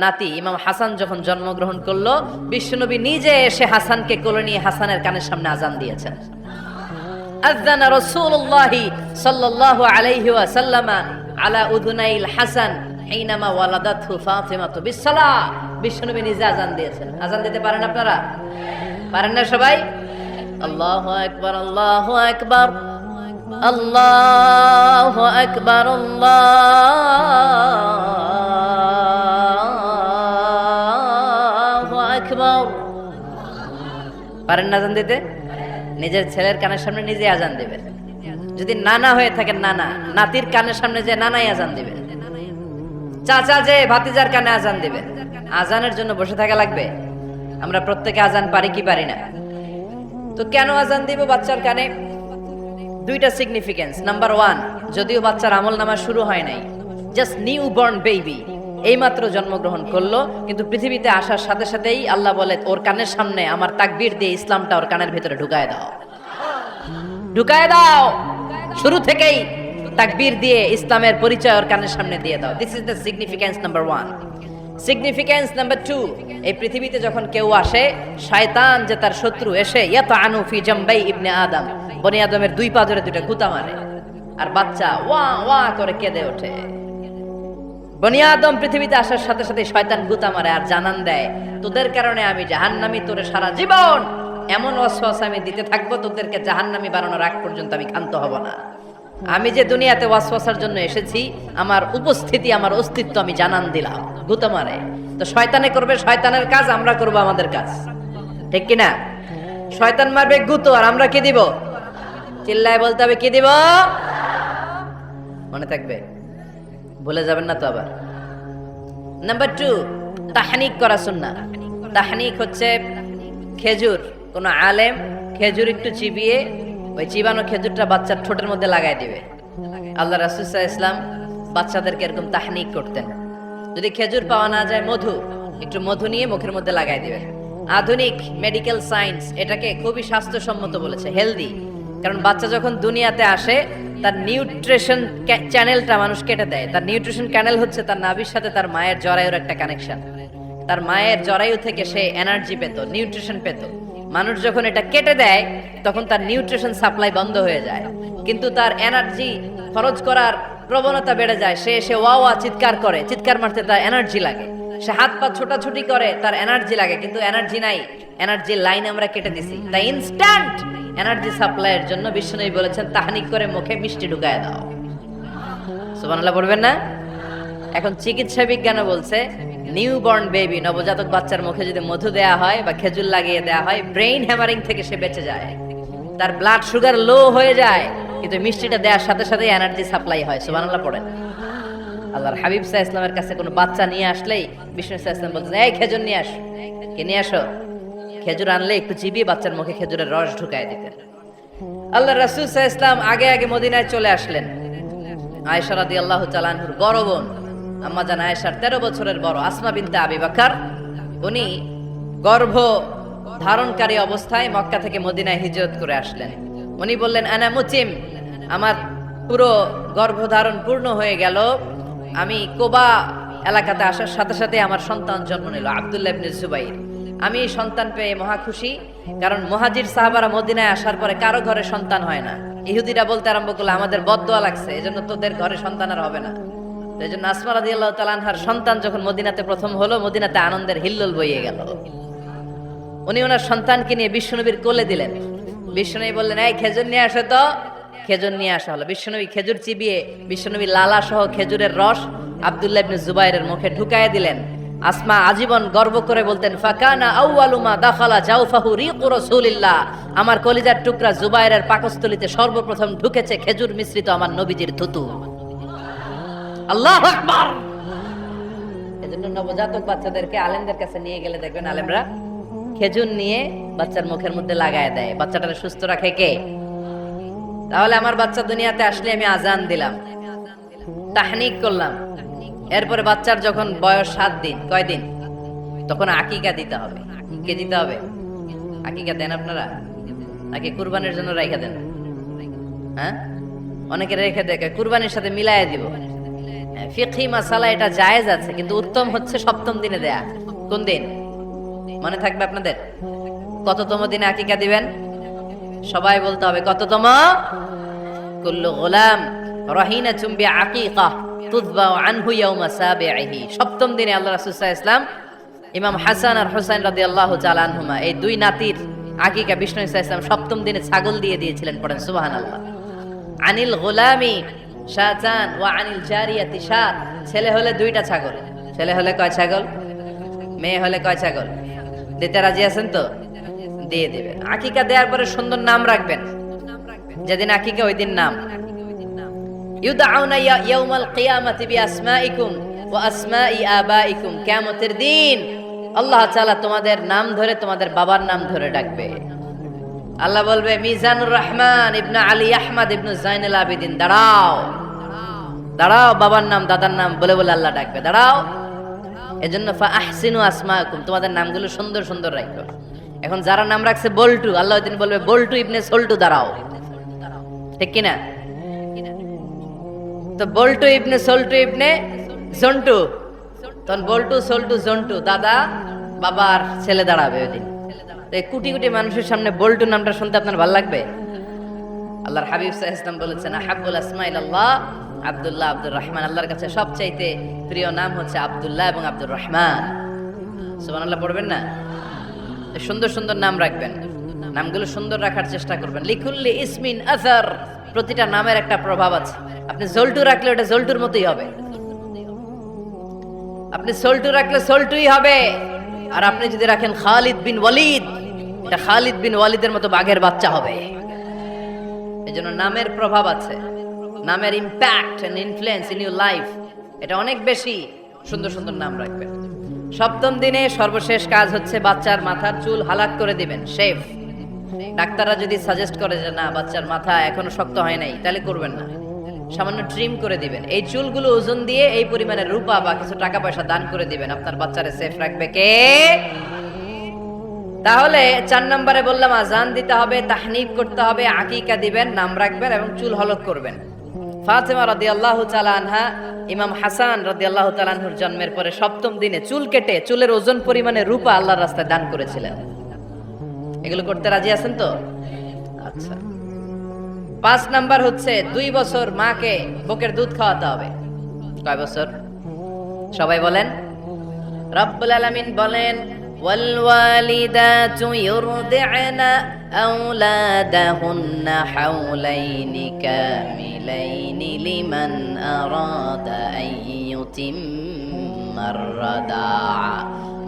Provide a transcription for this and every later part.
নাতি ইমাম হাসান যখন জন্মগ্রহণ করল, বিশ্বনবী নিজে এসে হাসানকে কোলে নিয়ে হাসানের কানের সামনে আজান দিয়েছেন। আযানা রাসূলুল্লাহি সাল্লাল্লাহু আলাইহি ওয়াসাল্লাম আলা উযুনাইল হাসান হাইনামা ওয়ালাদাতহু ফাতিমাতু বিসসালাহ। বিশ্বনবী নিজে আজান দিয়েছেন। আজান দিতে পারেন আপনারা? পারেন না সবাই? আল্লাহু আকবার আল্লাহু আকবার আল্লাহু আকবার, আল্লাহু পারেন না আজান দিতে? নিজের ছেলের কানের সামনে নিজে আজান দেবেন। যদি নানা হয়ে থাকেন নানা, নাতির কানের সামনে যে নানাই আজান দিবেন। চাচা যে ভাতিজার কানে আজান দিবেন। আজানের জন্য বসে থাকা লাগবে। আমরা প্রত্যেকে আজান পারি কি পারি না। তো কেন আজান দিব বাচ্চার কানে? দুইটা সিগনিফিকেন্স নাম্বার ওয়ান যদিও বাচ্চার আমল নামা শুরু হয় নাই। জাস্ট নিউ বর্ন বেবি এইমাত্র জন্মগ্রহণ করল, কিন্তু পৃথিবীতে আসার সাথে সাথেই আল্লাহ বলে, ওর কানের সামনে আমার তাকবীর দিয়ে ইসলামটা ওর কানের ভিতরে ঢুকায় দাও। ঢুকায় দাও। শুরু থেকেই তাকবীর দিয়ে ইসলামের পরিচয় ওর কানের সামনে দিয়ে দাও। This is the significance number one significance number two এই পৃথিবীতে যখন কেউ আসে, শয়তান যে তার শত্রু এসে ইয়াত আনু ফি জাম্বাই ইবনে আদম। বনি আদমের দুই পা ধরে দুইটা গুতা মারে। আর বাচ্চা ওয়া ওয়া করে কেঁদে ওঠে। বনি আদম পৃথিবীতে আসার সাথে সাথে শয়তান গুতা মারে আর জানান দেয়, তোদের কারণে আমি জাহান্নামি তোরে সারা জীবন। এমন ওয়াসওয়াস আমি দিতে থাকব, তোদেরকে জাহান্নামি বানানোর আগ পর্যন্ত আমি ক্ষান্ত হব না। আমি যে দুনিয়াতে ওয়াসওয়াসার জন্য এসেছি, আমার উপস্থিতি, আমার অস্তিত্ব আমি জানান দিলাম। গুতা মারে। তো শয়তানে করবে, শয়তানের কাজ, আমরা করব আমাদের কাজ। ঠিক কি না শয়তান মারবে গুতো, আর আমরা কি দিব? চিল্লায় বলতে হবে, কি দিব? মনে থাকবে। ভুলে যাবেন না তো আবার। নাম্বার টু তাহানিক করা সুন্না তাহানিক হচ্ছে খেজুর। কোন আলেম খেজুর একটু চিবিয়ে ওই চিবানো খেজুরটা বাচ্চার ঠোঁটের মধ্যে লাগাই দিবে। আল্লাহ রাসুসাহ ইসলাম বাচ্চাদেরকে এরকম তাহানিক করতেন। যদি খেজুর পাওয়া না যায়, মধু, একটু মধু নিয়ে মুখের মধ্যে লাগাই দিবে। আধুনিক মেডিকেল সায়েন্স এটাকে খুবই স্বাস্থ্যসম্মত বলেছে হেলদি কারণ বাচ্চা যখন দুনিয়াতে আসে তার নিউট্রিশন চ্যানেলটা মানুষ কেটে দেয়। তার নিউট্রিশন চ্যানেল হচ্ছে তার নাভির সাথে তার মায়ের জরায়ুর একটা কানেকশন তার মায়ের জরায়ু থেকে সে এনার্জি পেত নিউট্রিশন পেত। মানুষ যখন এটা কেটে দেয়, তখন তার নিউট্রিশন সাপ্লাই বন্ধ হয়ে যায়। কিন্তু তার এনার্জি খরচ করার প্রবণতা বেড়ে যায়। সে এসে ওয়া চিৎকার করে। চিৎকার মারতে তার এনার্জি লাগে। সে হাত পা ছোটাছুটি করে, তার এনার্জি লাগে। কিন্তু এনার্জি নাই। এনার্জি লাইন আমরা কেটে দিছি। তাই ইনস্ট্যান্ট এনার্জি সাপ্লাইয়ের জন্য বিশ্বনবী বলেছেন, তাহানিক করে মুখে মিষ্টি ঢুকায় দাও। সুবহানাল্লাহ পড়বেন না? এখন চিকিৎসা বিজ্ঞানও বলছে নিউ বর্ন বেবি নবজাতক বাচ্চার মুখে যদি মধু দেয়া হয় বা খেজুর লাগিয়ে দেয়া হয় ব্রেইন হ্যামারিং থেকে সে বেঁচে যায়। তার ব্লাড সুগার লো হয়ে যায়, কিন্তু মিষ্টিটা দেওয়ার সাথে সাথে এনার্জি সাপ্লাই হয়। সুবহানাল্লাহ পড়েন। আল্লাহর হাবিব সাহা ইসলামের কাছে কোনো বাচ্চা নিয়ে আসলেই বিষ্ণু সাহা ইসলাম বলতেন এই খেজুর নিয়ে আসো। কে নিয়ে আসো? খেজুর আনলে একটু চিবিয়ে বাচ্চার মুখে খেজুরের রস ঢুকায় দিতেন। আল্লাহ রাসুল সাহা ইসলাম আগে আগে মদিনায় চলে আসলেন। আয়েশা রাদি আল্লাহ চালানহুর বড় বোন, আম্মা জান আয়েশার তেরো বছরের বড় আসমা বিনতে আবি বাকার, উনি গর্ভ ধারণকারী অবস্থায় মক্কা থেকে মদিনায় হিজরত করে আসলেন। উনি বললেন, আনা মুচিম আমার পুরো গর্ভধারণ পূর্ণ হয়ে গেল। আমি কোবা এলাকাতে আসার সাথে সাথে আমার সন্তান জন্ম নিল, আব্দুল্লাহ ইবনে জুবাইর। আমি এই সন্তান পেয়ে মহা খুশি, কারণ মহাজির সাহাবারা মদিনায় আসার পরে কারও ঘরে সন্তান হয় না। ইহুদিরা বলতে আরম্ভ করল, আমাদের বদদোয়া লাগছে, এজন্য তোদের ঘরে সন্তান আর হবে না। এই জন্য আসমা রাদি আল্লাহ তালানহার সন্তান যখন মদিনাতে প্রথম হলো, মদিনাতে আনন্দের হিল্লোল বইয়ে গেল। উনি ওনার সন্তানকে নিয়ে বিশ্বনবীর কোলে দিলেন। বিশ্বনবী বললেন, এই খেজুর নিয়ে আসো তো। খেজুর নিয়ে আসা হলো। বিশ্বনবী খেজুর চিবিয়ে বিশ্বনবী লালা সহ খেজুরের রস আব্দুল্লাহ ইবনে জুবাইরের মুখে ঢুকায় দিলেন। আসমা আজীবন গর্ব করে বলতেন, ফাকানা আউয়ালুমা দাখালা জাউফাহু রিকু রাসূলিল্লাহ। আমার কলিজার টুকরা জুবাইরের পাকস্থলিতে সর্বপ্রথম ঢুকেছে খেজুর মিশ্রিত আমার নবীজির থুতু। আল্লাহু আকবার! এজন্য নবজাতক বাচ্চাদেরকে, আলেমদের কাছে নিয়ে গেলে দেখবেন আলেমরা খেজুর নিয়ে বাচ্চার মুখের মধ্যে লাগায় দেয়। বাচ্চাটাকে সুস্থ রাখে কে? তাহলে আমার বাচ্চা দুনিয়াতে আসলে আমি আজান দিলাম, তাহনিক করলাম। এরপরে বাচ্চার যখন বয়স সাত দিন, কয় দিন? তখন আকিকা দিতে হবে। কে দিতে হবে? আকিকা দেন আপনারা? নাকি কুরবানির জন্য রেখে দেন। হ্যাঁ? অনেকে রেখে দেখে কুরবানির সাথে মিলাইয়া দিব। ফিকহি মাসালা এটা জায়েজ আছে, কিন্তু উত্তম হচ্ছে সপ্তম দিনে দেয়া। কোন দিন? মনে থাকবে আপনাদের? কততম দিনে আকিকা দিবেন? সবাই বলতে হবে, কততম? কুল্লু গোলাম। রহিনা চুম্বি আকিকা তুদবা আনহু ইয়াউমা সপ্তম দিনে আল্লাহ রাসূল সাল্লাল্লাহু ইমাম হাসান আর হুসাইন রাদিয়াল্লাহু তাআলা আনহুমা, এই দুই নাতির আকিকা বিষ্ণু ইসলাম সপ্তম দিনে ছাগল দিয়ে দিয়েছিলেন পড়েন, সুবহানাল্লাহ। আনিল গোলামি শাহজান ওয়া আনিল জারিয়াতি শাত। ছেলে হলে দুইটা ছাগল। ছেলে হলে কয় ছাগল? মেয়ে হলে কয় ছাগল? দিতে রাজি আছেন তো? দিয়ে দিবেন। আকিকা দেওয়ার পরে সুন্দর নাম রাখবেন। যেদিন আকিকা ওই দিন নাম। ইউদাউনা ইয়া- ইয়াউমাল কিয়ামাতি বিআসমাইকুম ওয়া আসমাই আবাইকুম কিয়ামতের দিন আল্লাহ তাআলা তোমাদের নাম ধরে তোমাদের বাবার নাম ধরে ডাকবে। আল্লাহ বলবে, মিজানুর রহমান ইবনে আলী আহমদ ইবনে জাইনুল আবেদিন, দাঁড়াও। দাঁড়াও, বাবার নাম, দাদার নাম বলে বলে আল্লাহ ডাকবে। দাঁড়াও। এজন্য ফা আহসিনু আসমাকুম তোমাদের নামগুলো সুন্দর সুন্দর রাখো। এখন যারা নাম রাখছে, বল্টু, আল্লাহ দিন বলবে, বল্টু ইবনে সল্টু, দাঁড়াও। ঠিক কিনা? তো বল্টু ইবনে সল্টু ইবনে জন্টু তখন বল্টু সল্টু জন্টু দাদা, বাবার ছেলে দাঁড়াবে ওই দিন কোটি কোটি মানুষের সামনে বল্টু নামটা শুনতে আপনার ভালো লাগবে? আল্লাহর হাবিব সাহ ইসলাম বলেছেন আহাবুল আসমাইল আল্লাহ আব্দুল্লাহ আব্দুর রহমান। আল্লাহর কাছে সবচাইতে প্রিয় নাম হচ্ছে আবদুল্লাহ এবং আব্দুর রহমান। সুবান আল্লাহ পড়বেন না? সুন্দর সুন্দর নাম রাখবেন। নামগুলো সুন্দর রাখার চেষ্টা করবেন। লিকুল্লি ইসমিন আজার প্রতিটা নামের একটা প্রভাব আছে। আপনি জল্টু রাখলে ওটা জল্টুর মতোই হবে। আপনি সল্টু রাখলে সল্টুই হবে। আর আপনি যদি রাখেন খালিদ বিন ওয়ালিদ, এটা খালিদ বিন ওয়ালিদের মতো বাঘের বাচ্চা হবে। এই জন্য নামের প্রভাব আছে। নামের impact and influence in your life এটা অনেক বেশি। সুন্দর সুন্দর নাম রাখবেন। সপ্তম দিনে সর্বশেষ কাজ হচ্ছে বাচ্চার মাথার চুল হালাক করে দিবেন, শেফ। ডাক্তাররা যদি সাজেস্ট করে যে না, বাচ্চার মাথা এখনও শক্ত হয় নাই, তাহলে করবেন না। সামান্য ট্রিম করে দিবেন। এই চুলগুলো ওজন দিয়ে এই পরিমাণে রূপা বা কিছু টাকা পয়সা দান করে দিবেন। আপনার বাচ্চারে সেফ রাখবে কে? তাহলে চার নম্বরে বললাম, আজান দিতে হবে, তাহনিব করতে হবে, আকিকা দিবেন, নাম রাখবেন এবং চুল হলক করবেন। ফাতেমা রাদি আল্লাহ আনহা, ইমাম হাসান রাদি আল্লাহ তালানহুর জন্মের পরে সপ্তম দিনে চুল কেটে, চুলের ওজন পরিমাণে রূপা আল্লাহর রাস্তায় দান করেছিলেন। এগুলো করতে রাজি আছেন তো আচ্ছা পাঁচ নাম্বার হচ্ছে দুই বছর মাকে বুকের দুধ খাওয়াতে হবে কয় বছর সবাই বলেন রব্বুল আলামিন বলেন والوالدات يرضعن أولادهن حولين كاملين لمن أراد أن يتم الرضاعة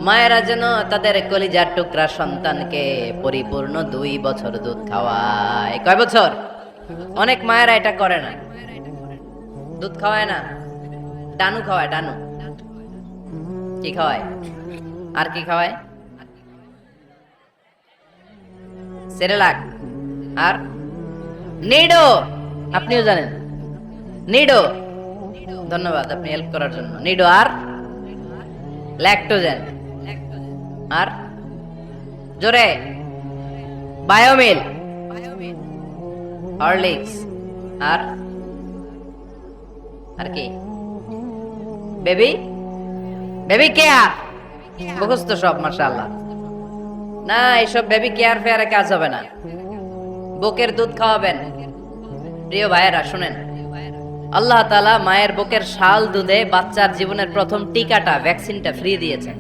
মায়েরা যেন তাদের কলিজার টুকরা সন্তানকে পরিপূর্ণ দুই বছর দুধ খাওয়ায়। কয় বছর? অনেক মায়েরা এটা করে না। দুধ খাওয়ায় না? ডানু খাওয়ায়, ডানু। কি খাওয়ায়? আর কি খাওয়ায়? সেরেলাক। আর? নিডো! আপনিও জানেন। নিডো! ধন্যবাদ, আপনি হেল্প করার জন্য। নিডো, আর? ল্যাকটোজেন আর? জোরে। বায়োমিল হরলিক্স আর? আর কি? বেবি বেবি কেয়ার মুখস্থ সব, মাশাআল্লাহ। না, এইসব বেবি কেয়ার ফেয়ারে কাজ হবে না। বুকের দুধ খাওয়াবেন। প্রিয় ভাইয়েরা, শুনেন। আল্লাহ তালা মায়ের বুকের শাল দুধে বাচ্চার জীবনের প্রথম টিকাটা ভ্যাকসিনটা ফ্রি দিয়েছেন।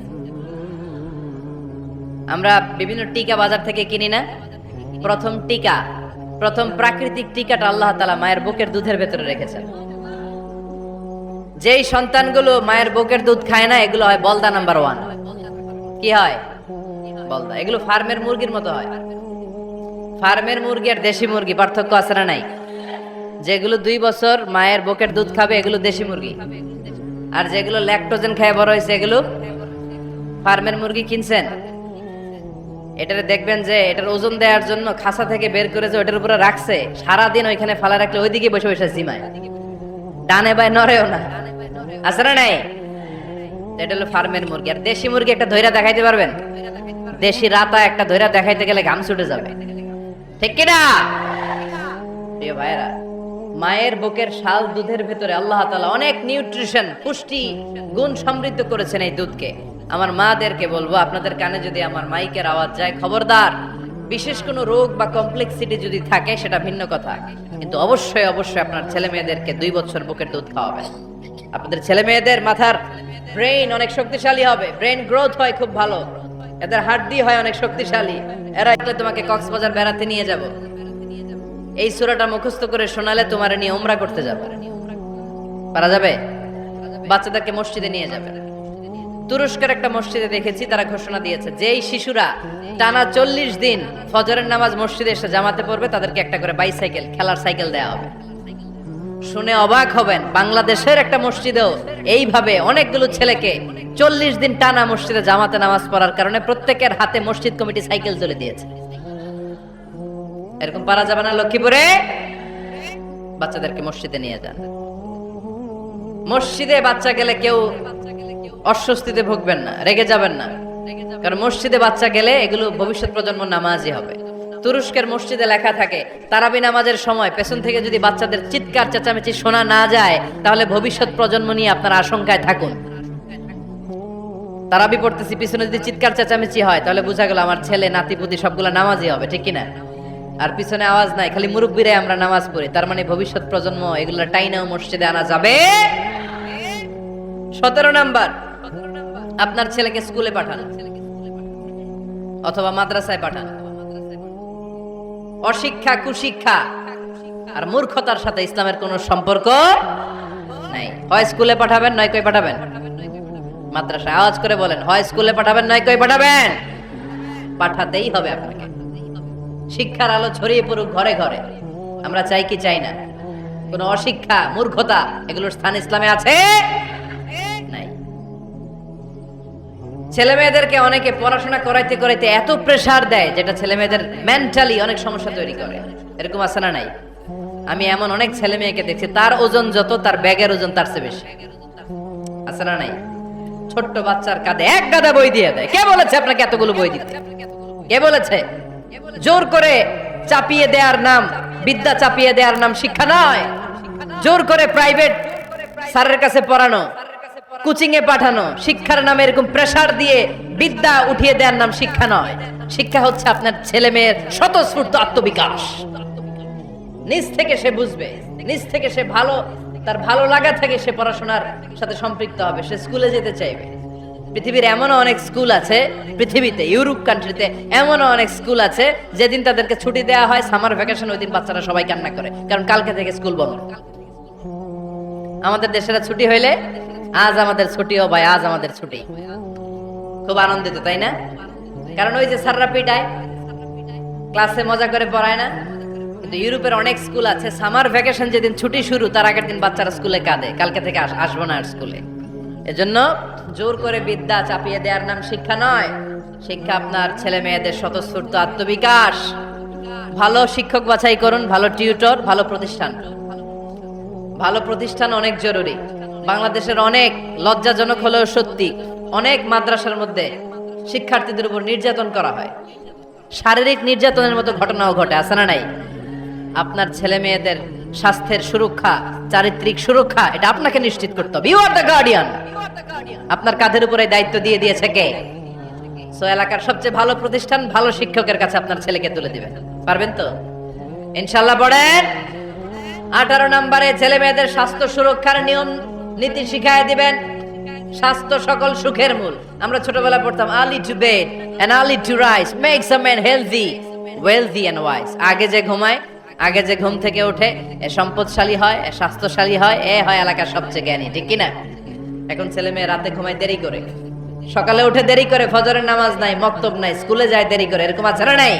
আমরা বিভিন্ন টিকা বাজার থেকে কিনি না। প্রথম টিকা, প্রথম প্রাকৃতিক টিকাটা আল্লাহ তালা মায়ের বুকের দুধের ভেতরে রেখেছেন। যেই সন্তানগুলো মায়ের বুকের দুধ খায় না, এগুলো হয় বলদা নাম্বার ওয়ান। কি হয়? বলদা। এগুলো ফার্মের মুরগির মতো হয়। ফার্মের মুরগি আর দেশি মুরগি, পার্থক্য আছে না নাই? যেগুলো দুই বছর মায়ের বুকের দুধ খাবে, এগুলো দেশি মুরগি। আর যেগুলো ল্যাকটোজেন খায়, বড় হয়েছে, এগুলো ফার্মের মুরগি কিনছেন। এটারে দেখবেন যে, এটার ওজন দেওয়ার জন্য খাসা থেকে বের করে যে ওটার উপরে রাখছে, সারাদিন ওইখানে ফালা রাখলে ওইদিকে বসে বসে জিমায়। ডানে বাই নড়েও না। আছে না নাই? এটা হলো ফার্মের মুরগি। আর দেশি মুরগি একটা ধৈরা দেখাইতে পারবেন? দেশি রাতা একটা ধৈরা দেখাইতে গেলে ঘাম ছুটে যাবে। ঠিক কিনা? প্রিয় ভাইরা মায়ের বুকের শাল দুধের ভেতরে আল্লাহ তাআলা অনেক নিউট্রিশন, পুষ্টি, গুণ সমৃদ্ধ করেছেন এই দুধকে। আমার মাদেরকে বলব, আপনাদের কানে যদি আমার মাইকের আওয়াজ যায়, খবরদার। বিশেষ কোনো রোগ বা কমপ্লেক্সিটি যদি থাকে, সেটা ভিন্ন কথা। কিন্তু অবশ্যই অবশ্যই আপনার ছেলে মেয়েদেরকে দুই বছর বুকের দুধ খাওয়াবেন আপনাদের ছেলে মেয়েদের মাথার ব্রেইন অনেক শক্তিশালী হবে। ব্রেইন গ্রোথ হয় খুব ভালো। এদের হাড্ডি হয় অনেক শক্তিশালী। এরা তোমাকে কক্সবাজার বেড়াতে নিয়ে যাব। এই সূরাটা মুখস্থ করে শোনালে তোমার নিয়ে ওমরা করতে যাবে। পারা যাবে? বাচ্চাদেরকে মসজিদে নিয়ে যাবে। তুরস্কের একটা মসজিদে দেখেছি, তারা ঘোষণা দিয়েছে, যেই শিশুরা টানা চল্লিশ দিন ফজরের নামাজ মসজিদে এসে জামাতে পড়বে, তাদেরকে একটা করে বাইসাইকেল, খেলার সাইকেল দেওয়া হবে। শুনে অবাক হবেন, বাংলাদেশের একটা মসজিদেও এইভাবে অনেকগুলো ছেলেকে চল্লিশ দিন টানা মসজিদে জামাতে নামাজ পড়ার কারণে প্রত্যেকের হাতে মসজিদ কমিটি সাইকেল তুলে দিয়েছে। এরকম পারা যাবে না লক্ষ্মীপুরে। বাচ্চাদেরকে মসজিদে নিয়ে যান। মসজিদে বাচ্চা গেলে কেউ অস্বস্তিতে ভুগবেন না, রেগে যাবেন না। কারণ মসজিদে বাচ্চা গেলে এগুলো ভবিষ্যৎ প্রজন্ম নামাজই হবে। তুরস্কের মসজিদে লেখা থাকে, তারাবি নামাজের সময় পেছন থেকে যদি বাচ্চাদের চিৎকার, চেঁচামেচি শোনা না যায়, তাহলে ভবিষ্যৎ প্রজন্ম নিয়ে আপনার আশঙ্কায় থাকুন। তারাবি পড়তেছি, পিছনে যদি চিৎকার, চেঁচামেচি হয়, তাহলে বোঝা গেল আমার ছেলে নাতিপুতি সবগুলো নামাজই হবে, ঠিক কিনা? আর পিছনে আওয়াজ নাই, খালি মুরব্বীরে আমরা নামাজ পড়ি। তার মানে ভবিষ্যৎ প্রজন্ম, এগুলো টাইনাও মসজিদে আনা যাবে। সতেরো নাম্বার, আপনার ছেলেকে স্কুলে পাঠান। অথবা মাদ্রাসায় পাঠান। অশিক্ষা, কুশিক্ষা আর মূর্খতার সাথে ইসলামের কোনো সম্পর্ক নাই। হয় স্কুলে পাঠাবেন, নয় কই পাঠাবেন? মাদ্রাসায় আওয়াজ করে বলেন, হয় স্কুলে পাঠাবেন, নয় কই পাঠাবেন? পাঠাতেই হবে আপনাকে। শিক্ষার আলো ছড়িয়ে পড়ুক ঘরে ঘরে। আমরা চাই কি চাই না? কোন অশিক্ষা, মূর্খতা এগুলোর স্থান ইসলামে আছে? অনেকে পড়াশোনা করাইতে করাইতে এত দেয় যেটা মেন্টালি অনেক সমস্যা তৈরি করে। এরকম নাই? আমি এমন অনেক ছেলে মেয়েকে দেখছি, তার ওজন যত, তার ব্যাগের ওজন তার চেয়ে বেশি। নাই? ছোট্ট বাচ্চার কাঁধে এক গাদা বই দিয়ে দেয়। কে বলেছে আপনাকে এতগুলো বই দিতে? কে বলেছে? জোর করে চাপিয়ে দেওয়ার নাম, বিদ্যা চাপিয়ে দেওয়ার নাম শিক্ষা নয়। জোর করে প্রাইভেট স্যারের কাছে পড়ানো কোচিং এ পাঠানো, শিক্ষার নামে এরকম প্রেসার দিয়ে বিদ্যা উঠিয়ে দেওয়ার নাম শিক্ষা নয়। শিক্ষা হচ্ছে আপনার ছেলে মেয়ের স্বতঃস্ফূর্ত আত্মবিকাশ। নিজ থেকে সে বুঝবে, নিজ থেকে সে ভালো, তার ভালো লাগা থেকে সে পড়াশোনার সাথে সম্পৃক্ত হবে, সে স্কুলে যেতে চাইবে। পৃথিবীর এমনও অনেক স্কুল আছে, পৃথিবীতে, ইউরোপ কান্ট্রিতে এমনও অনেক স্কুল আছে, যেদিন তাদেরকে ছুটি দেওয়া হয় সামার ভ্যাকেশন ওই দিন বাচ্চারা সবাই কান্না করে, কারণ কালকে থেকে স্কুল বন্ধ। আমাদের দেশেরা ছুটি হইলে আজ আমাদের ছুটি ও ভাই, আজ আমাদের ছুটি। খুব আনন্দিত, তাই না? কারণ ওই যে স্যাররা পিটায়, ক্লাসে মজা করে পড়ায় না? কিন্তু ইউরোপের অনেক স্কুল আছে সামার ভ্যাকেশন যেদিন ছুটি শুরু, তার আগের দিন বাচ্চারা স্কুলে কাঁদে, কালকে থেকে আস- আসব না আর স্কুলে। এজন্য জোর করে বিদ্যা চাপিয়ে দেওয়ার নাম শিক্ষা নয়। শিক্ষা আপনার ছেলে মেয়েদের স্বতঃস্ফূর্ত আত্মবিকাশ। ভালো শিক্ষক বাছাই করুন, ভালো টিউটর, ভালো প্রতিষ্ঠান। ভালো প্রতিষ্ঠান অনেক জরুরি। বাংলাদেশের অনেক লজ্জাজনক হলেও সত্যি, অনেক মাদ্রাসার মধ্যে শিক্ষার্থীদের উপর নির্যাতন করা হয়। শারীরিক নির্যাতনের মতো ঘটনাও ঘটে, আছে না নাই? আপনার ছেলে মেয়েদের স্বাস্থ্যের সুরক্ষা, চারিত্রিক সুরক্ষা, এটা আপনাকে নিশ্চিত করতে হবে। ইউ আর দ্য গার্ডিয়ান আপনার কাঁধের উপরে দায়িত্ব দিয়ে দিয়েছে কে? সো এলাকার সবচেয়ে ভালো প্রতিষ্ঠান, ভালো শিক্ষকের কাছে আপনার ছেলেকে তুলে দিবেন। পারবেন তো? ইনশাল্লাহ পড়েন। আঠারো নম্বরে ছেলে মেয়েদের স্বাস্থ্য সুরক্ষার নিয়ম, নীতি শিখায় দিবেন। স্বাস্থ্য সকল সুখের মূল। আমরা ছোটবেলা পড়তাম early to bed and early to rise makes a man healthy wealthy and wise আগে যে ঘুমায় আগে যে ঘুম থেকে ওঠে এ সম্পদশালী হয়, এ স্বাস্থ্যশালী হয়, এ হয় এলাকার সবচেয়ে জ্ঞানী, ঠিক কিনা? এখন ছেলে মেয়ে রাতে ঘুমায় দেরি করে। সকালে উঠে দেরি করে, ফজরের নামাজ নাই, মক্তব নাই, স্কুলে যায় দেরি করে, এরকম আছে না নাই।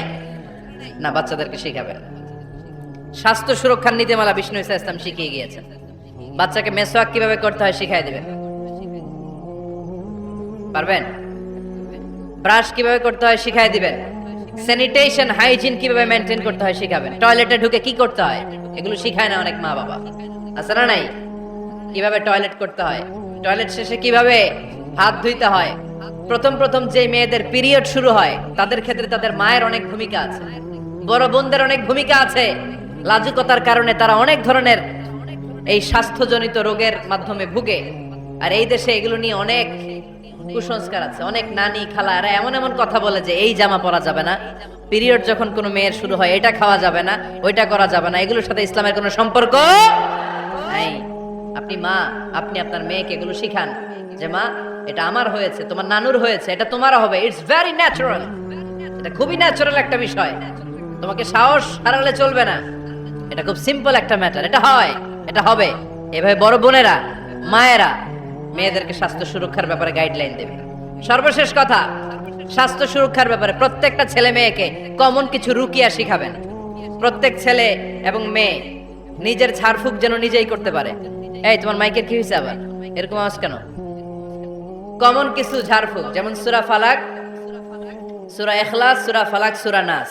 না, বাচ্চাদেরকে শিখাবেন। স্বাস্থ্য সুরক্ষার নীতিমালা বিষ্ণু ইসা ইসলাম শিখিয়ে গিয়েছে বাচ্চাকে মেসোয়াক কীভাবে করতে হয় শিখাই দিবেন পারবেন? ব্রাশ কীভাবে করতে হয় শিখাই দিবেন। স্যানিটেশন হাইজিন কীভাবে মেনটেন করতে হয় শিখাবেন? টয়লেটে ঢুকে কি করতে হয়? এগুলো শিখায় না অনেক মা বাবা না নাই? কীভাবে টয়লেট করতে হয়? টয়লেট শেষে কীভাবে হাত ধুইতে হয়? প্রথম প্রথম যে মেয়েদের পিরিয়ড শুরু হয়, তাদের ক্ষেত্রে তাদের মায়ের অনেক ভূমিকা আছে। বড় বোনদের অনেক ভূমিকা আছে। লাজুকতার কারণে তারা অনেক ধরনের এই স্বাস্থ্যজনিত রোগের মাধ্যমে ভুগে। আর এই দেশে এগুলো নিয়ে অনেক কুসংস্কার আছে। অনেক নানি খালা এরা এমন এমন কথা বলে যে এই জামা পরা যাবে না। পিরিয়ড যখন কোনো মেয়ের শুরু হয়, এটা খাওয়া যাবে না, ওইটা করা যাবে না, এগুলোর সাথে ইসলামের কোনো সম্পর্ক নাই। আপনি মা, আপনি আপনার মেয়েকে এগুলো শিখান যে, মা, এটা আমার হয়েছে, তোমার নানুর হয়েছে, এটা তোমারও হবে ইটস ভেরি ন্যাচারাল এটা খুবই ন্যাচারাল একটা বিষয়। তোমাকে সাহস হারালে চলবে না। এটা খুব সিম্পল একটা ম্যাটার এটা হয়, এটা হবে। এভাবে বড় বোনেরা, মায়েরা মেয়েদেরকে স্বাস্থ্য সুরক্ষার ব্যাপারে গাইডলাইন দেবে। সর্বশেষ কথা, স্বাস্থ্য সুরক্ষার ব্যাপারে প্রত্যেকটা ছেলে মেয়েকে কমন কিছু রুকিয়া শিখাবেন। প্রত্যেক ছেলে এবং মেয়ে নিজের ঝাড়ফুঁক যেন নিজেই করতে পারে। এই, তোমার মাইকের কি হয়েছে আবার? এরকম আওয়াজ কেন? কমন কিছু ঝাড়ফুঁক, যেমন সুরা ফালাক, সুরা এখলাস সুরা ফালাক, সুরা নাস।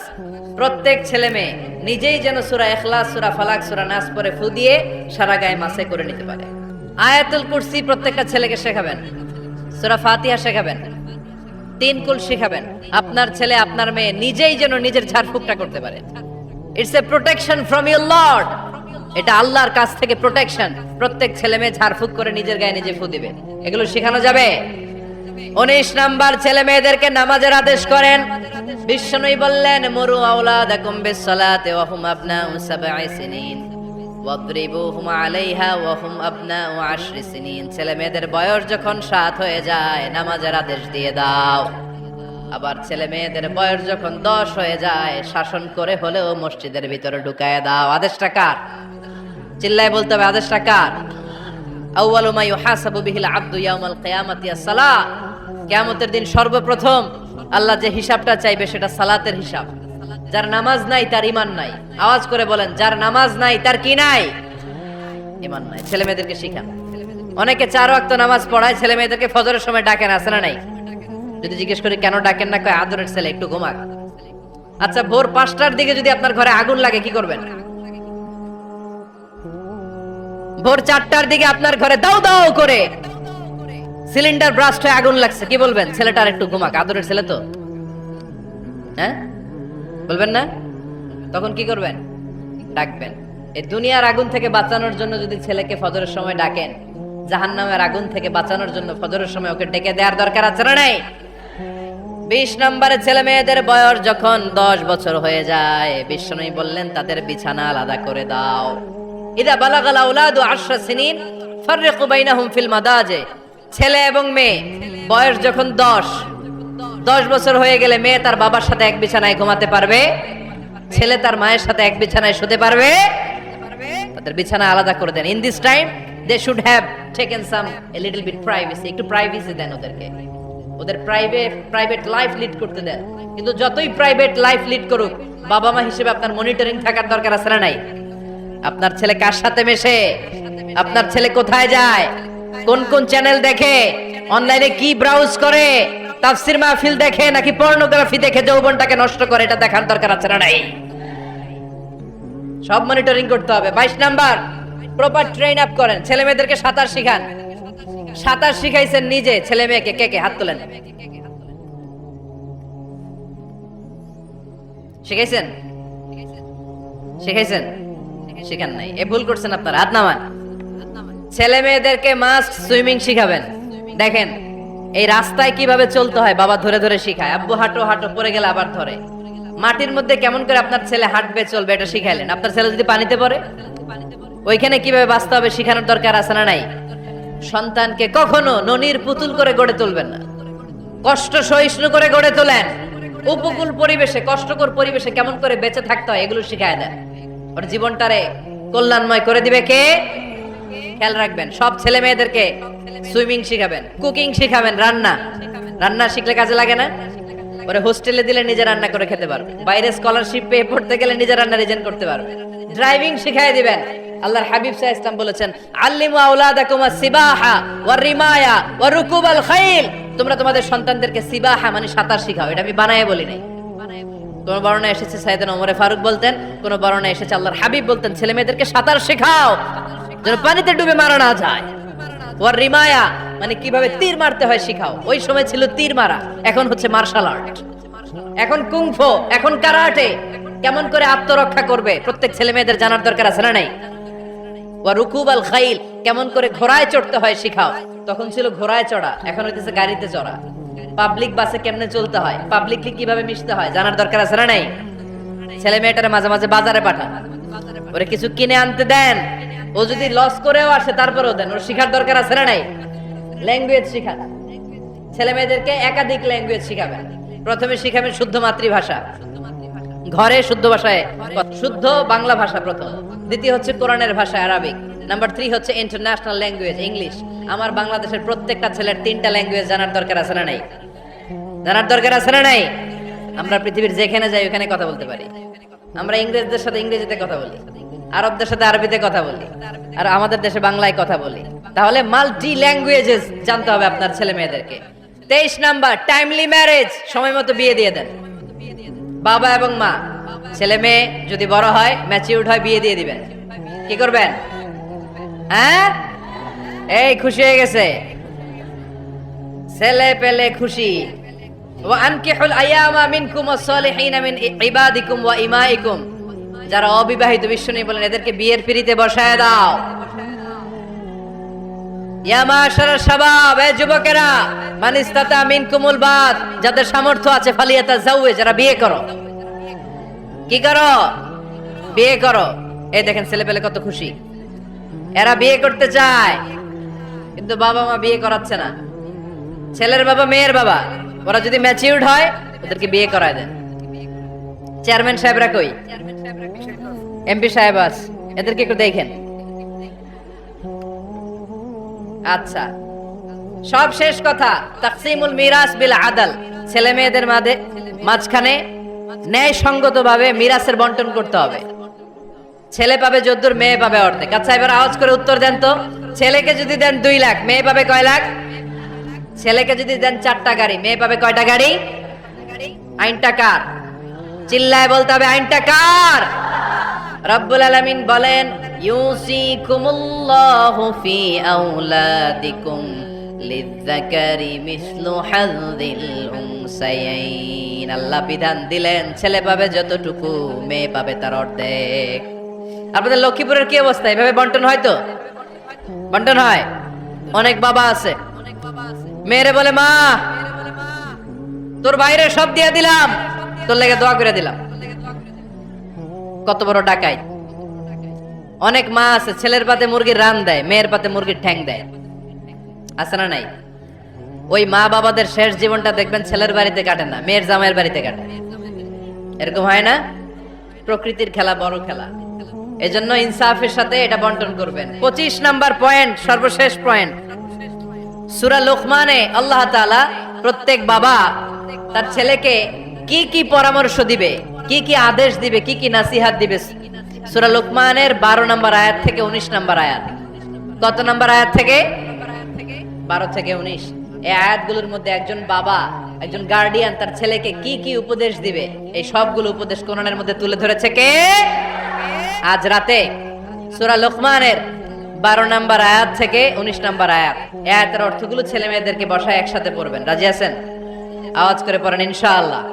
প্রত্যেক ছেলে মেয়ে নিজেই যেন সুরা এখলাস সুরা ফালাক, সুরা নাস পরে ফু দিয়ে সারা গায়ে মাসে করে নিতে পারে। আয়াতুল কুরসি প্রত্যেকটা ছেলেকে শেখাবেন। সুরা ফাতিহা শেখাবেন। তিন কুল শেখাবেন। আপনার ছেলে, আপনার মেয়ে নিজেই যেন নিজের ঝাড়ফুঁকটা করতে পারে। It's a protection from your lord এটা আল্লাহর কাছ থেকে প্রোটেকশন প্রত্যেক ছেলে মেয়ে ঝাড়ফুঁক করে নিজের গায়ে নিজে ফু দিবে। এগুলো শেখানো যাবে। উনিশ নাম্বার, ছেলে মেয়েদেরকে নামাজের আদেশ করেন। বিশ্বনবী বললেন, মরু আওলাদাকুম বিসসালাতি ওয়া হুম আবনাউ সাবঈ সিনিন। ওয়াদরিবুহুম আলাইহা ওয়া হুম আবনাউ আশরি সিনিন। ছেলে মেয়েদের বয়স যখন সাত হয়ে যায়, নামাজের আদেশ দিয়ে দাও। আবার ছেলে মেয়েদের বয়স যখন দশ হয়ে যায়, শাসন করে হলেও মসজিদের ভিতরে ঢুকায় দাও। আদেশটা কার? চিল্লায় বলতে হবে, আদেশটা কার? আউয়ালু মা ইউহাসাবু বিহিল আবদু ইয়াউমাল কিয়ামাতি আস-সালাহ কিয়ামতের দিন সর্বপ্রথম আল্লাহ যে হিসাবটা চাইবে সেটা সালাতের হিসাব। যার নামাজ নাই, তার ইমান নাই। আওয়াজ করে বলেন, যার নামাজ নাই, তার কি নাই? ঈমান নাই। ছেলে মেয়েদেরকে শিখান। অনেকে চার ওয়াক্ত নামাজ পড়ায়, ছেলে মেয়েদেরকে ফজরের সময় ডাকেন আসে না নাই? যদি জিজ্ঞেস করি, কেন ডাকেন না, কয়, আদরের ছেলে, একটু ঘুমাক। আচ্ছা ভোর পাঁচটার দিকে যদি আপনার ঘরে আগুন লাগে, কি করবেন? ভোর চারটার দিকে আপনার ঘরে দাও দাও করে সিলিন্ডার ব্রাস্ট হয়ে আগুন লাগছে, কি বলবেন? ছেলেটার একটু ঘুমাক, আদরের ছেলে তো? হ্যাঁ? বলবেন না? তখন কি করবেন? ডাকবেন। এই দুনিয়ার আগুন থেকে বাঁচানোর জন্য যদি ছেলেকে ফজরের সময় ডাকেন, জাহান্নামের আগুন থেকে বাঁচানোর জন্য ফজরের সময় ওকে ডেকে দেওয়ার দরকার আছে না নাই? বিশ নম্বরে ছেলে মেয়েদের বয়স যখন দশ বছর হয়ে যায় বিশ্বনবী বললেন, তাদের বিছানা আলাদা করে দাও। ইদা বালাগাল আউলাদু আশরা সিনিন, ফাররিকু বাইনাহুম ফিল মাদাজে। ছেলে এবং মেয়ে, বয়স যখন দশ দশ বছর হয়ে গেলে মেয়ে তার বাবার সাথে এক বিছানায় ঘুমাতে পারবে, ছেলে তার মায়ের সাথে এক বিছানায় শুতে পারবে। তাদের বিছানা আলাদা করে দেন। In this time they should have taken some a little bit privacy একটু প্রাইভেসি দেন ওদেরকে। ওদের প্রাইভেট প্রাইভেট লাইফ লিড করতে দেন। কিন্তু যতই প্রাইভেট লাইফ লিড করুক, বাবা মা হিসেবে আপনার মনিটরিং থাকার দরকার আছে না নাই? আপনার ছেলে কার সাথে মেশে? আপনার ছেলে কোথায় যায়? কোন কোন চ্যানেল দেখে? অনলাইনে কি ব্রাউজ করে? তাফসির মাহফিল দেখে নাকি পর্নোগ্রাফি দেখে যৌবনটাকে নষ্ট করে এটা দেখার দরকার আছে না নাই? সব মনিটরিং করতে হবে। বাইশ নাম্বার প্রপার ট্রেন আপ করেন। ছেলে মেয়েদেরকে সাঁতার শিখান। সাঁতার শিখাইছেন নিজে, ছেলে মেয়েকে কে কে? হাত তোলেন। শিখাইছেন? শিখাইছেন? শিখান নাই। এ ভুল করছেন আপনারা। হাত নামান। ছেলে মেয়েদেরকে মাস্ট সুইমিং শিখাবেন। দেখেন। এই রাস্তায় কীভাবে চলতে হয়, বাবা ধরে ধরে শিখায়। আব্বু হাঁটো হাঁটো, পড়ে গেলে আবার ধরে। মাটির মধ্যে কেমন করে আপনার ছেলে হাঁটবে, চলবে, এটা শিখাইলেন। আপনার ছেলে যদি পানিতে পড়ে? ওইখানে কীভাবে বাঁচতে হবে শিখানোর দরকার আছে না নাই? সন্তানকে কখনো ননির পুতুল করে গড়ে তুলবেন না। কষ্ট সহিষ্ণু করে গড়ে তোলেন। উপকূল পরিবেশে, কষ্টকর পরিবেশে কেমন করে বেঁচে থাকতে হয়, এগুলো শিখায় দেন। ওর জীবনটারে কল্যাণময় করে দিবে কে? খেয়াল রাখবেন, সব ছেলে মেয়েদেরকে সুইমিং শিখাবেন, কুকিং শিখাবেন, রান্না। রান্না শিখলে কাজে লাগে না? ওরে হোস্টেলে দিলে নিজে রান্না করে খেতে পারবে। বাইরে স্কলারশিপ পেয়ে পড়তে গেলে নিজে রান্না রিজেন করতে পারবে। ড্রাইভিং শিখাই দিবেন। আল্লাহর হাবিব সাহ ইসলাম বলেছেন, আল্লিমু আউলাদাকুম সিবাহা ওয়া রিমায়া ওয়া রুকুবাল খাইল। তোমরা তোমাদের সন্তানদেরকে সিবাহা মানে সাঁতার শিখাও, এটা আমি বানায় বলি নাই। কোন বর্ণনা এসেছে সাইদান ওমরে ফারুক বলতেন, কোন বর্ণনা এসেছে আল্লাহর হাবিব বলতেন ছেলে মেয়েদেরকে সাঁতার শেখাও, যেন পানিতে ডুবে মারা না যায়। ওর রিমায়া মানে কীভাবে তীর মারতে হয় শিখাও। ওই সময় ছিল তীর মারা, এখন হচ্ছে মার্শাল আর্ট। এখন কুংফো, এখন কারাটে, কেমন করে আত্মরক্ষা করবে, প্রত্যেক ছেলে মেয়েদের জানার দরকার আছে না নাই? ওয়া রুকুব আল খাইল, কেমন করে ঘোড়ায় চড়তে হয় শিখাও। তখন ছিল ঘোড়ায় চড়া, এখন হইতেছে গাড়িতে চড়া। পাবলিক বাসে কেমনে চলতে হয়? পাবলিকলি কীভাবে মিশতে হয়? জানার দরকার আছে না নাই? ছেলে মেয়েটারে মাঝে মাঝে বাজারে পাঠান। ওরে কিছু কিনে আনতে দেন। ও যদি লস করেও আসে, তারপরেও দেন। ওর শিখার দরকার আছে না নাই? ল্যাঙ্গুয়েজ শিখান। ছেলে মেয়েদেরকে একাধিক ল্যাঙ্গুয়েজ শিখাবেন। প্রথমে শিখাবেন শুদ্ধ মাতৃভাষা। ঘরে শুদ্ধ ভাষায় শুদ্ধ বাংলা ভাষা প্রথম। দ্বিতীয় হচ্ছে কোরআনের ভাষা আরবিক। নাম্বার থ্রি হচ্ছে ইন্টারন্যাশনাল ল্যাঙ্গুয়েজ ইংলিশ আমার বাংলাদেশের প্রত্যেকটা ছেলের তিনটা ল্যাঙ্গুয়েজ জানার দরকার আছে না নাই? জানার দরকার আছে না নাই? আমরা পৃথিবীর যেখানে যাই, ওখানে কথা বলতে পারি। আমরা ইংরেজদের সাথে ইংরেজিতে কথা বলি, আরবদের সাথে আরবিতে কথা বলি, আর আমাদের দেশে বাংলায় কথা বলি। তাহলে মাল্টি ল্যাঙ্গুয়েজেস জানতে হবে আপনার ছেলে মেয়েদেরকে। তেইশ নাম্বার টাইমলি ম্যারেজ সময় মতো বিয়ে দিয়ে দেন। বাবা এবং মা, ছেলে মেয়ে যদি বড় হয় ম্যাচিউরড হয়, বিয়ে দিয়ে দিবেন। কি করবেন? হ্যাঁ? এই, খুশি হয়ে গেছে। ছেলে পেলে খুশি। ওয়ানকিহুল আয়ামা মিনকুম ওয়াস-সালিহিনা মিন ইবাদিকুম ওয়া ইমাইকুম। যারা অবিবাহিত বিশ্ব নিয়ে বলেন, এদেরকে বিয়ের বসায় দাও। যুবকেরা যাদের সামর্থ্য আছে, ফালিয়াতা জাওয়ে যারা বিয়ে করো। কি করো? বিয়ে করো। এই দেখেন, ছেলে পেলে কত খুশি। এরা বিয়ে করতে চায়। কিন্তু বাবা মা বিয়ে করাচ্ছে না। ছেলের বাবা, মেয়ের বাবা, ওরা যদি ম্যাচিউর্ড হয়, ওদেরকে বিয়ে করায় দেন। চেয়ারম্যান সাহেবরা কই? এমপি সাহেব আস, এদেরকে একটু দেখেন। আচ্ছা সব শেষ কথা, তাকসিমুল মিরাস বিল আদাল, ছেলে মেয়েদের মাঝে মাঝখানে ন্যায় সঙ্গত ভাবে মিরাসের বন্টন করতে হবে। ছেলে পাবে যদ্দুর, মেয়ে পাবে অর্ধেক। আচ্ছা এবার আওয়াজ করে উত্তর দেন তো। ছেলেকে যদি দেন দুই লাখ, মেয়ে পাবে কয় লাখ? ছেলেকে যদি দেন চারটা গাড়ি, মেয়ে পাবে কয়টা গাড়ি? আইনটা কার? চিল্লায় বলতে হবে, আইনটা কার? রব্বুল আলামিন বলেন, ইউসিকুমুল্লাহু ফি আওলাদিকুম লিযযাকারি মিসলু হাযিল উনসায়াইন আল্লাহ বিধান দিলেন, ছেলে পাবে যতটুকু, মেয়ে পাবে তার অর্ধেক। আপনাদের লক্ষ্মীপুরের কি অবস্থা? এভাবে বন্টন হয় তো? বন্টন হয়? অনেক বাবা আছে। মেয়েরে বলে, মা, তোর বাইরে সব দিয়ে দিলাম। তোর লেগে দোয়া করে দিলাম। কত বড় ডাকাই। অনেক মা আছে, ছেলের পাতে মুরগির রান দেয়, মেয়ের পাতে মুরগির ঠ্যাং দেয়। আছে না নাই? ওই মা বাবাদের শেষ জীবনটা দেখবেন ছেলের বাড়িতে কাটে না, মেয়ের জামাইয়ের বাড়িতে কাটে। এরকম হয় না? প্রকৃতির খেলা, বড় খেলা। এজন্য ইনসাফের সাথে এটা বন্টন করবেন। পঁচিশ নাম্বার পয়েন্ট, সর্বশেষ পয়েন্ট। সুরা লোকমানে আল্লাহ তাআলা প্রত্যেক বাবা তার ছেলেকে কি কি পরামর্শ দিবে, কি কি আদেশ দিবে, কি কি নাসিহাত দিবে। সুরা লোকমানের বারো নম্বর আয়াত থেকে উনিশ নম্বর আয়াত। কত নম্বর আয়াত থেকে? বারো থেকে উনিশ। এই আয়াতগুলোর মধ্যে একজন বাবা, একজন গার্ডিয়ান তার ছেলেকে কি কি উপদেশ দিবে, এই সবগুলো উপদেশ কোরআনের মধ্যে তুলে ধরেছে কে? আজ রাতে সুরা লোকমানের বারো নাম্বার আয়াত থেকে উনিশ নাম্বার আয়াত। আয়াতের অর্থগুলো ছেলে মেয়েদেরকে বসায় একসাথে পড়বেন। রাজি আছেন? আওয়াজ করে পড়েন ইনশাআল্লাহ।